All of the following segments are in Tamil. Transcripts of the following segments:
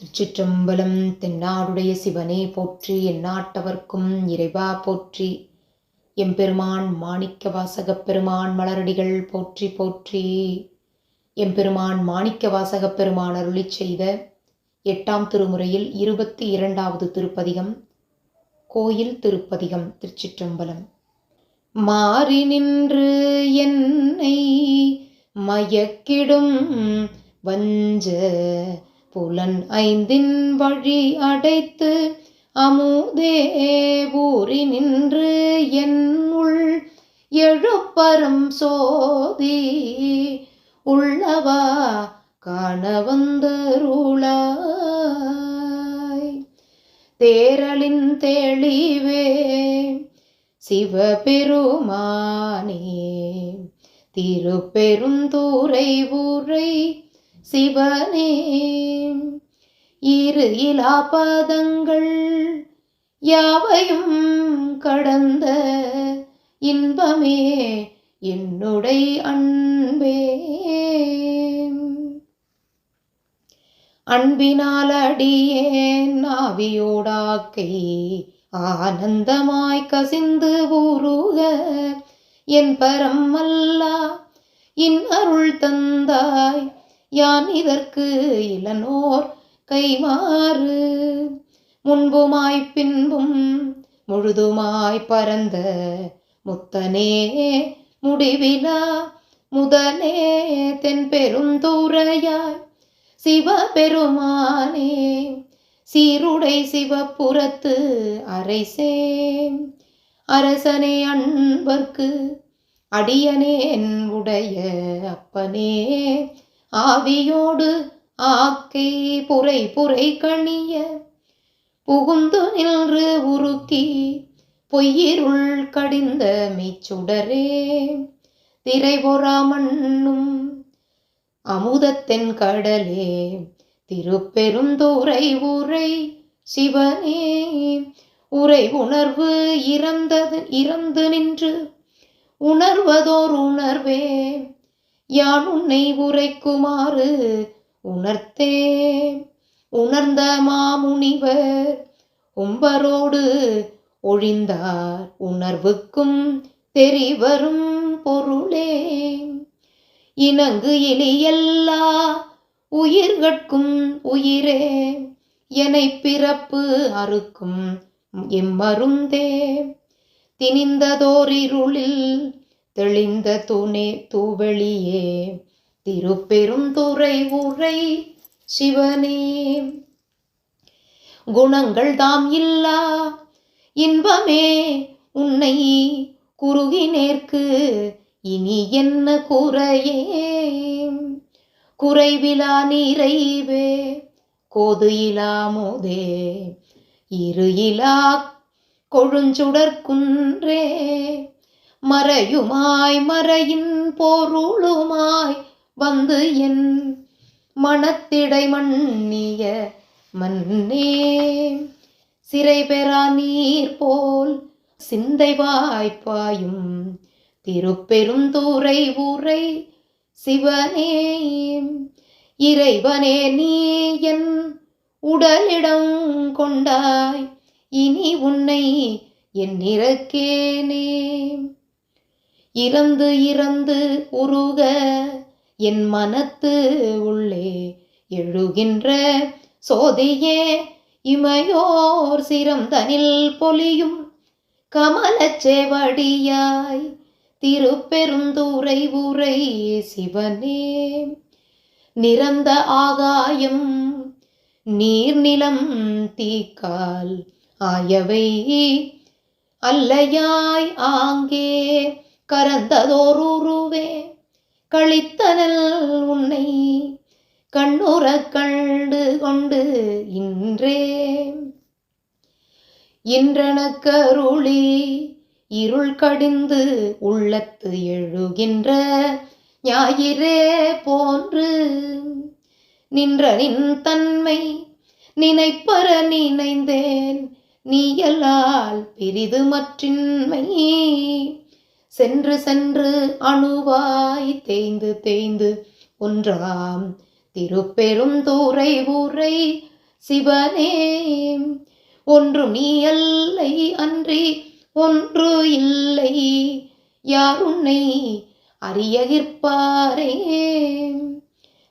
திருச்சிற்றம்பலம் தென்னாடுடைய சிவனே போற்றி எந்நாட்டவர்க்கும் இறைவா போற்றி. எம்பெருமான் மாணிக்க வாசகப் பெருமான் மலரடிகள் போற்றி போற்றி. எம்பெருமான் மாணிக்க வாசகப் பெருமான் அருளிச் செய்த எட்டாம் திருமுறையில் இருபத்தி இரண்டாவது திருப்பதிகம் கோயில் திருப்பதிகம் திருச்சிற்றம்பலம். மாறி நின்று என்னை மயக்கிடும் வஞ்ச புலன் ஐந்தின் வழி அடைத்து அமுதே ஊறி நின்று என் உள் எழுப்பரம் சோதி. உள்ளவா காண வந்தருளாய். தேரலின் தெளிவே சிவபெருமானே. திருப்பெருந்தூரை ஊரை சிவனே இரு இலாபதங்கள் யாவையும் கடந்த இன்பமே என்னுடைய அன்பே. அன்பினால் அடியேன் நாவியோடாக்கை ஆனந்தமாய் கசிந்து ஊருக என் பரம் அல்லா இன் அருள் தந்தாய். யான் இதற்கு இளனோர் கைமாறு? முன்புமாய் பின்பும் முழுதுமாய் பரந்த முத்தனே முடிவிலா முதலே தென் பெருந்தூரையாய் சிவபெருமானே சீருடை சிவப்புறத்து அரைசே அரசனே அன்பர்க்கு அடியனேன் உடைய அப்பனே ஆவியோடு ஆக்கை புரை புரை கணிய புகுந்து நின்று உருக்கி பொய்யிருள் கடிந்த மீச்சுடரே திரைபொறா மண்ணும் அமுதத்தென் கடலே. திருப்பெருந்துரை உரை சிவனே. உரை உணர்வு இறந்தது இறந்து நின்று உணர்வதோர் உணர்வே. யான் உன்னை உரைக்குமாறு உணர்த்தே உணர்ந்த மாமுனிவர் உம்பரோடு ஒழிந்தார். உணர்வுக்கும் தெரிவரும் பொருளே. இனங்கு இலியல்லா உயிர்கட்கும் உயிரே. எனை பிறப்பு அறுக்கும் எம்மருந்தே திணிந்ததோரிருளில் தெளிந்த துணே தூவெளியே திருப்பெருந்துறை உரை சிவனே. குணங்கள் தாம் இல்லா இன்பமே உன்னை குறுகினேற்கு இனி என்ன குறையே? குறைவிலா நிறைவே கோது இலாமோதே இரு இலா கொழுஞ்சுடற்குன்றே. மறையுமாய் மறையின் பொருளுமாய் வந்து என் மனத்திடை மன்னிய மன்னே. சிறை பெறா நீர் போல் சிந்தை வாய்ப்பாயும் திருப்பெருந்தூரை ஊரை சிவனே. இறைவனே நீ என் உடலிடம் கொண்டாய் இனி உன்னை என் இறக்கேனே. இறந்து இறந்து உருக என் மனத்து உள்ளே எழுகின்ற சோதியே இமையோர் சிரம் தனில் பொலியும் கமலச் திருப்பெருந்துரை உரை சிவனே. நிறந்த ஆகாயம் நீர்நிலம் தீக்கால் ஆயவை அல்லையாய் ஆங்கே கரந்ததோருருவே. கழித்தனல் உன்னை கண்ணுற கண்டு கொண்டு இன்றே இன்றனக்கருளி இருள் கடிந்து உள்ளத்து எழுகின்ற ஞாயிறே போன்று நின்ற நின் தன்மை நினைப்பற நினைந்தேன். நீயலால் பிரிது மற்றின்மை சென்று சென்று அணுவாய் தேய்ந்து தேய்ந்து ஒன்றாம் திருப்பெரும் தூரை ஊரை சிவனே. ஒன்று நீ அல்லை அன்றி ஒன்று இல்லை. யார் உன்னை அறியகிற்பாரே?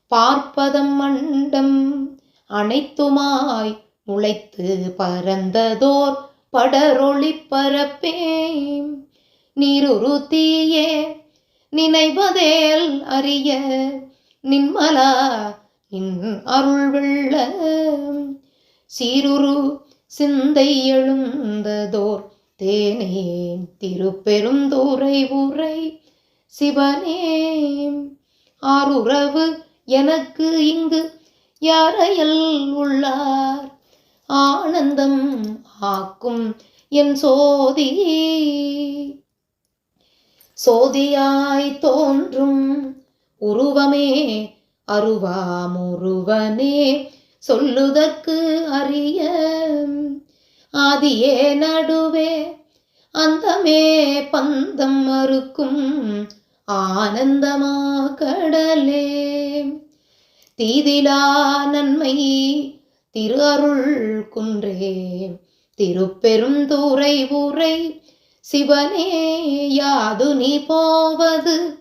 பார்ப்பதம் மண்டம் அனைத்துமாய் முளைத்து பறந்ததோர் படரொளி பரப்பேன். நீருரு தீயே நினைவதேல் அறிய நின்மலா நின் அருள் வெள்ள. சீருரு சிந்தை எழுந்ததோர் தேனே திருப்பெருந்தூரை உரை சிவனே ஆறுறவு எனக்கு இங்கு யாரையல் உள்ளார்? ஆனந்தம் ஆக்கும் என் சோதி. சோதியாய் தோன்றும். உருவமே அருவாமுருவனே சொல்லுதற்கு அறிய. ஆதியே நடுவே அந்தமே பந்தம் மறுக்கும் ஆனந்தமா கடலே தீதிலா நன்மை திரு அருள் குன்றே திருப்பெருந்துரை உரை சிவனே யாது நீ போவது?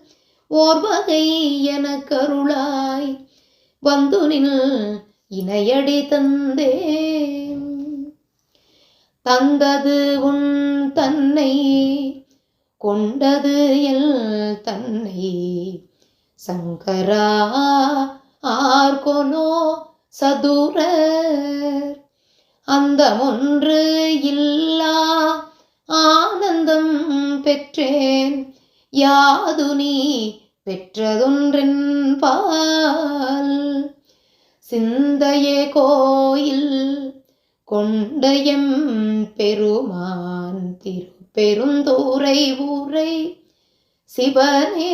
ஓர்வகை என கருளாய் வந்து நில் இணையடி தந்தே தந்தது உன் தன்னை கொண்டது எல் தன்னை. சங்கரா ஆர்கொனோ சதுர அந்த ஒன்று இல்லை ஆனந்தம் பெற்றேன். யாது நீ பெற்றதொன்றென் பால் சிந்தையே கோயில் கொண்டயம் பெருமான் திரு பெருந்தூரை ஊரை சிவனே.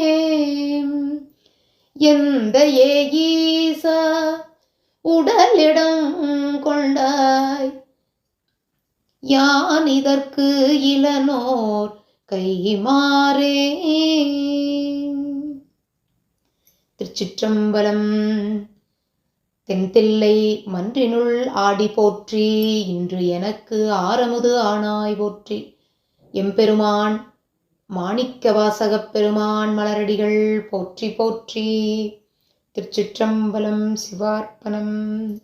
எந்த ஏஈசா உடலிடம் கொண்டாய் யான் இதற்கு இளனோர் கைமாறே? திருச்சிற்றம்பலம் தென்தில்லை மன்றினுள் ஆடி போற்றி இன்று எனக்கு ஆரமுது ஆனாய் போற்றி. எம்பெருமான் மாணிக்க வாசகப் பெருமான் மலரடிகள் போற்றி போற்றி. திருச்சிற்றம்பலம் சிவார்ப்பணம்.